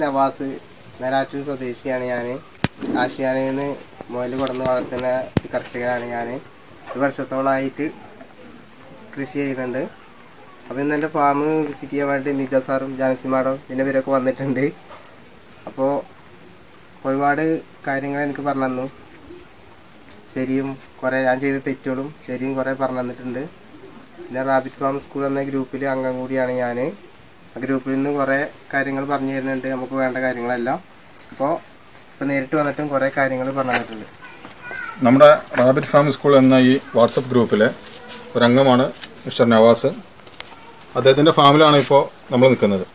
നവാസ് നരാറ്റൂർ സ്വദേശിയാണ് ഞാൻ ആശിയാനയിൽ നിന്ന് മുതൽ കൊടുന്ന് വളർത്തുന്ന കർഷകനാണ് ഞാൻ ഒരു വർഷത്തോളമായിട്ട് കൃഷി ചെയ്യുന്നുണ്ട്. അപ്പോൾ ഇന്ന് എന്റെ ഫാം വിസിറ്റ് ചെയ്യാൻ വേണ്ടി നിജ സാറും ജാനസി മാഡം പിന്നെ ഇവരൊക്കെ വന്നിട്ടുണ്ട്. അപ്പോൾ ഒരുപാട് കാര്യങ്ങൾ എനിക്ക് പറഞ്ഞു തന്നു. ശരിയും കുറേ ഞാൻ ചെയ്ത തെറ്റുകളും ശരിയും കുറേ പറഞ്ഞു തന്നിട്ടുണ്ട്. പിന്നെ റാബിറ്റ് ഫാം സ്കൂൾ എന്ന ഗ്രൂപ്പിൽ അംഗം കൂടിയാണ് ഞാൻ ഗ്രൂപ്പിൽ നിന്ന് കുറേ കാര്യങ്ങൾ പറഞ്ഞു തരുന്നുണ്ട്. നമുക്ക് വേണ്ട കാര്യങ്ങളെല്ലാം അപ്പോൾ ഇപ്പോൾ നേരിട്ട് വന്നിട്ടും കുറേ കാര്യങ്ങൾ പറഞ്ഞു തന്നിട്ടുണ്ട്. നമ്മുടെ റാബിറ്റ് ഫാം സ്കൂൾ എന്ന ഈ വാട്സപ്പ് ഗ്രൂപ്പിലെ ഒരു അംഗമാണ് മിസ്റ്റർ നവാസ്. അദ്ദേഹത്തിന്റെ ഫാമിലാണ് ഇപ്പോൾ നമ്മൾ നിൽക്കുന്നത്.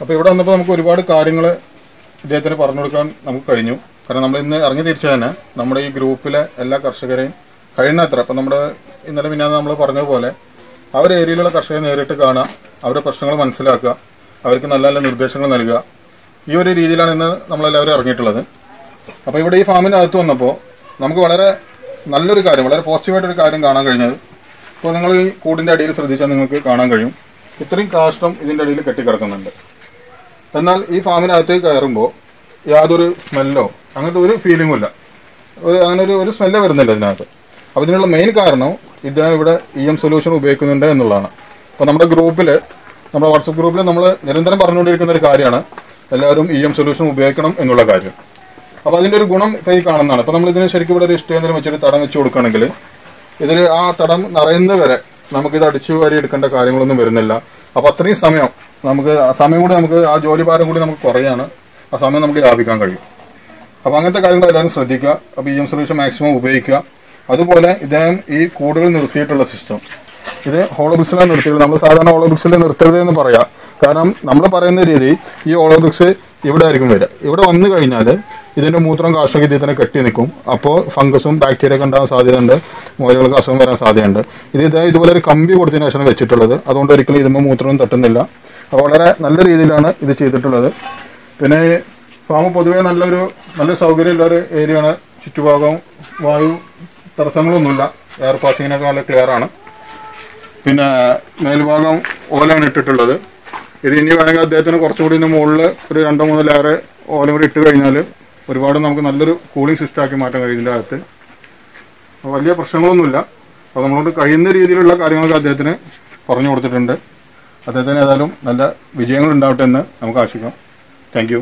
അപ്പോൾ ഇവിടെ വന്നപ്പോൾ നമുക്ക് ഒരുപാട് കാര്യങ്ങൾ ഇദ്ദേഹത്തിന് പറഞ്ഞു കൊടുക്കാൻ നമുക്ക് കഴിഞ്ഞു. കാരണം നമ്മൾ ഇന്ന് ഇറങ്ങി തിരിച്ചു തന്നെ നമ്മുടെ ഈ ഗ്രൂപ്പിലെ എല്ലാ കർഷകരെയും കഴിയുന്നത്ര. അപ്പം നമ്മുടെ ഇന്നലെ പിന്നെ നമ്മൾ പറഞ്ഞതുപോലെ ആ ഒരു ഏരിയയിലുള്ള കർഷകരെ നേരിട്ട് കാണുക അവരുടെ പ്രശ്നങ്ങൾ മനസ്സിലാക്കുക അവർക്ക് നല്ല നല്ല നിർദ്ദേശങ്ങൾ നൽകുക. ഈ ഒരു രീതിയിലാണ് ഇന്ന് നമ്മളെല്ലാവരും ഇറങ്ങിയിട്ടുള്ളത്. അപ്പോൾ ഇവിടെ ഈ ഫാമിന്റെ അകത്ത് വന്നപ്പോൾ നമുക്ക് വളരെ നല്ലൊരു കാര്യം വളരെ പോസിറ്റീവായിട്ടൊരു കാര്യം കാണാൻ കഴിഞ്ഞത്. ഇപ്പോൾ നിങ്ങൾ ഈ കൂടിന്റെ അടിയിൽ ശ്രദ്ധിച്ചാൽ നിങ്ങൾക്ക് കാണാൻ കഴിയും. ഇത്രയും കാഷ്ടം ഇതിന്റെ അടിയിൽ കെട്ടിക്കിടക്കുന്നുണ്ട്. എന്നാൽ ഈ ഫാമിനകത്തേക്ക് കയറുമ്പോൾ യാതൊരു സ്മെല്ലോ അങ്ങനത്തെ ഒരു ഫീലിംഗും ഇല്ല. ഒരു അങ്ങനെ ഒരു ഒരു സ്മെല്ല് വരുന്നില്ല ഇതിനകത്ത്. അപ്പോൾ ഇതിനുള്ള മെയിൻ കാരണം ഇദ്ദേഹം ഇവിടെ ഇ എം സൊല്യൂഷൻ ഉപയോഗിക്കുന്നുണ്ട് എന്നുള്ളതാണ്. അപ്പോൾ നമ്മുടെ ഗ്രൂപ്പിൽ നമ്മുടെ വാട്സപ്പ് ഗ്രൂപ്പിൽ നമ്മൾ നിരന്തരം പറഞ്ഞുകൊണ്ടിരിക്കുന്ന ഒരു കാര്യമാണ്. എല്ലാവരും ഇ എം സൊല്യൂഷൻ ഉപയോഗിക്കണം എന്നുള്ള കാര്യം. അപ്പോൾ അതിന്റെ ഒരു ഗുണം കൈ കാണുന്നതാണ്. അപ്പോൾ നമ്മളിതിന് ശരിക്കും ഇവിടെ ഒരു ഇഷ്ടേന്ദ്രം വെച്ചൊരു തടം വെച്ച് കൊടുക്കുകയാണെങ്കിൽ ഇതിൽ ആ തടം നിറയുന്നത് വരെ നമുക്കിത് അടിച്ചു വാരി എടുക്കേണ്ട കാര്യങ്ങളൊന്നും വരുന്നില്ല. അപ്പോൾ അത്രയും സമയം നമുക്ക് സമയം കൂടി നമുക്ക് ആ ജോലി ഭാരം കൂടി നമുക്ക് കുറയാണ്. ആ സമയം നമുക്ക് ലാഭിക്കാൻ കഴിയും. അപ്പോൾ അങ്ങനത്തെ കാര്യങ്ങൾ എല്ലാവരും ശ്രദ്ധിക്കുക. അപ്പോൾ ഇ എം സൊല്യൂഷൻ മാക്സിമം ഉപയോഗിക്കുക. അതുപോലെ ഇദ്ദേഹം ഈ കൂടുകൾ നിർത്തിയിട്ടുള്ള സിസ്റ്റം ഇത് ഹോളോബ്രിക്സിലാണ് നിർത്തിയത് നമ്മൾ സാധാരണ ഹോളോബ്രിക്സിൽ നിർത്തരുത് എന്ന് പറയാം. കാരണം നമ്മൾ പറയുന്ന രീതി ഈ ഹോളോബ്രിക്സ് ഇവിടെ ആയിരിക്കും വരിക. ഇവിടെ വന്നു കഴിഞ്ഞാൽ ഇതിന്റെ മൂത്രം കാർഷിക ഇതിൽ തന്നെ കെട്ടി നിൽക്കും. അപ്പോൾ ഫംഗസും ബാക്ടീരിയ ഒക്കെ ഉണ്ടാകാൻ സാധ്യതയുണ്ട്. മോലുകൾക്ക് അസുഖം വരാൻ സാധ്യതയുണ്ട്. ഇത് ഇതേ ഇതുപോലെ ഒരു കമ്പി കൊടുത്തതിന് ശേഷം വെച്ചിട്ടുള്ളത്. അതുകൊണ്ട് ഒരിക്കലും ഇതുമ്പോൾ മൂത്രവും തട്ടുന്നില്ല. അപ്പോൾ വളരെ നല്ല രീതിയിലാണ് ഇത് ചെയ്തിട്ടുള്ളത്. പിന്നെ ഫാം പൊതുവേ നല്ലൊരു നല്ല സൗകര്യമുള്ള ഒരു ഏരിയയാണ്. ചുറ്റുഭാഗവും വായു തടസ്സങ്ങളൊന്നുമില്ല. എയർ പാസിങ്ങിനൊക്കെ നല്ല ക്ലിയർ ആണ്. പിന്നെ മേൽഭാഗം ഓലയാണ് ഇട്ടിട്ടുള്ളത്. ഇത് ഇനി വേണമെങ്കിൽ അദ്ദേഹത്തിന് കുറച്ചുകൂടി ഇതിന് മുകളിൽ ഒരു രണ്ടോ മൂന്നോ ലെയർ ഓല കൂടി ഇട്ട് കഴിഞ്ഞാൽ ഒരുപാട് നമുക്ക് നല്ലൊരു കൂളിംഗ് സിസ്റ്റം ആക്കി മാറ്റാൻ കഴിയും ഇതിന്റെ അകത്ത്. വലിയ പ്രശ്നങ്ങളൊന്നുമില്ല. അപ്പോൾ നമ്മളോട് കഴിയുന്ന രീതിയിലുള്ള കാര്യങ്ങളൊക്കെ അദ്ദേഹത്തിന് പറഞ്ഞു കൊടുത്തിട്ടുണ്ട്. അദ്ദേഹത്തിന് ഏതായാലും നല്ല വിജയങ്ങൾ ഉണ്ടാവട്ടെ എന്ന് നമുക്ക് ആശിക്കാം. താങ്ക്